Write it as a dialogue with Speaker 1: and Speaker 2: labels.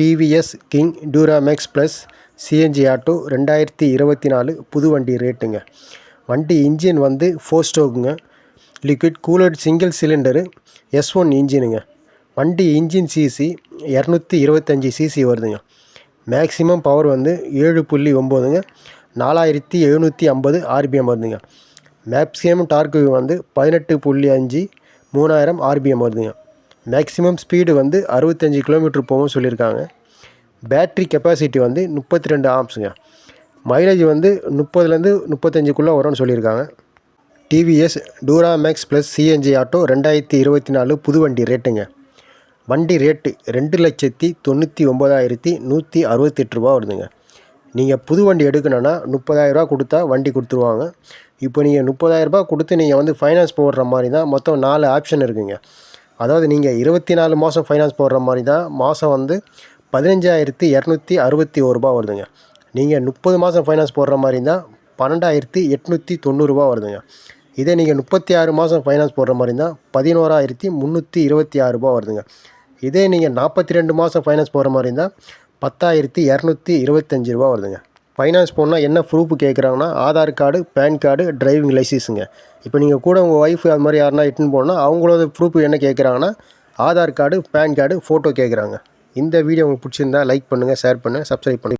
Speaker 1: TVS king Duramax plus CNG auto ரெண்டாயிரத்தி இருபத்தி நாலு புது வண்டி ரேட்டுங்க. வண்டி இன்ஜின் வந்து four ஸ்டோக்குங்க liquid cooled single cylinder S one இன்ஜினுங்க. வண்டி இன்ஜின் சிசி இரநூத்தி இருபத்தஞ்சி சிசி வருதுங்க. மேக்ஸிமம் பவர் வந்து ஏழு புள்ளி ஒம்போதுங்க. நாலாயிரத்தி எழுநூற்றி ஐம்பது ஆர்பிஎம் வருதுங்க. மேக்ஸிமம் டார்க்கு வந்து பதினெட்டு புள்ளி அஞ்சு மூணாயிரம் ஆர்பிஎம் வருதுங்க. மேக்ஸிமம் ஸ்பீடு வந்து அறுபத்தஞ்சி கிலோமீட்டர் போகும் சொல்லியிருக்காங்க. பேட்ரி கெப்பாசிட்டி வந்து முப்பத்தி ரெண்டு ஆம்ஸுங்க மைலேஜ் வந்து முப்பதுலேருந்து முப்பத்தஞ்சுக்குள்ளே வரும்னு சொல்லியிருக்காங்க. TVS Duramax plus CNG auto ரெண்டாயிரத்தி இருபத்தி நாலு புது வண்டி ரேட்டுங்க வண்டி ரேட்டு ரெண்டு லட்சத்தி தொண்ணூற்றி ஒம்பதாயிரத்தி நூற்றி அறுபத்தெட்டு ரூபா வருதுங்க. நீங்கள் புது வண்டி எடுக்கணுன்னா முப்பதாயிரரூபா கொடுத்தா வண்டி கொடுத்துருவாங்க. இப்போ நீங்கள் முப்பதாயிரரூபா கொடுத்து நீங்கள் வந்து ஃபைனான்ஸ் போடுற மாதிரி தான் மொத்தம் நாலு ஆப்ஷன் இருக்குங்க. அதாவது நீங்கள் இருபத்தி நாலு மாதம் ஃபைனான்ஸ் போடுற மாதிரி தான் மாதம் வந்து பதினஞ்சாயிரத்தி இரநூத்தி அறுபத்தி ஒரு ரூபா வருதுங்க. நீங்கள் முப்பது மாதம் ஃபைனான்ஸ் போடுற மாதிரி இருந்தால் பன்னெண்டாயிரத்தி எட்நூற்றி தொண்ணூறுரூவா வருதுங்க. இதே நீங்கள் முப்பத்தி ஆறு மாதம் ஃபைனான்ஸ் போடுற மாதிரி இருந்தால் பதினோராயிரத்தி முந்நூற்றி இருபத்தி ஆறு ரூபா வருதுங்க. இதே நீங்கள் நாற்பத்தி ரெண்டு மாதம் ஃபைனான்ஸ் போடுற மாதிரி இருந்தால் பத்தாயிரத்தி இரநூத்தி இருபத்தஞ்சி ரூபா வருதுங்க. ஃபைனான்ஸ் போனால் என்ன ப்ரூஃப் கேட்குறாங்கன்னா Aadhaar card pan card driving லைசன்ஸுங்க இப்போ நீங்கள் கூட உங்கள் ஒய்ஃப் அது மாதிரி யாருனா இட்டுன்னு போனால் அவங்களோட ப்ரூஃப் என்ன கேட்குறாங்கன்னா Aadhaar card pan card photo கேட்குறாங்க இந்த வீடியோ உங்களுக்கு பிடிச்சிருந்தா லைக் பண்ணுங்கள் ஷேர் பண்ணுங்கள் சப்ஸ்கிரைப் பண்ணுங்கள்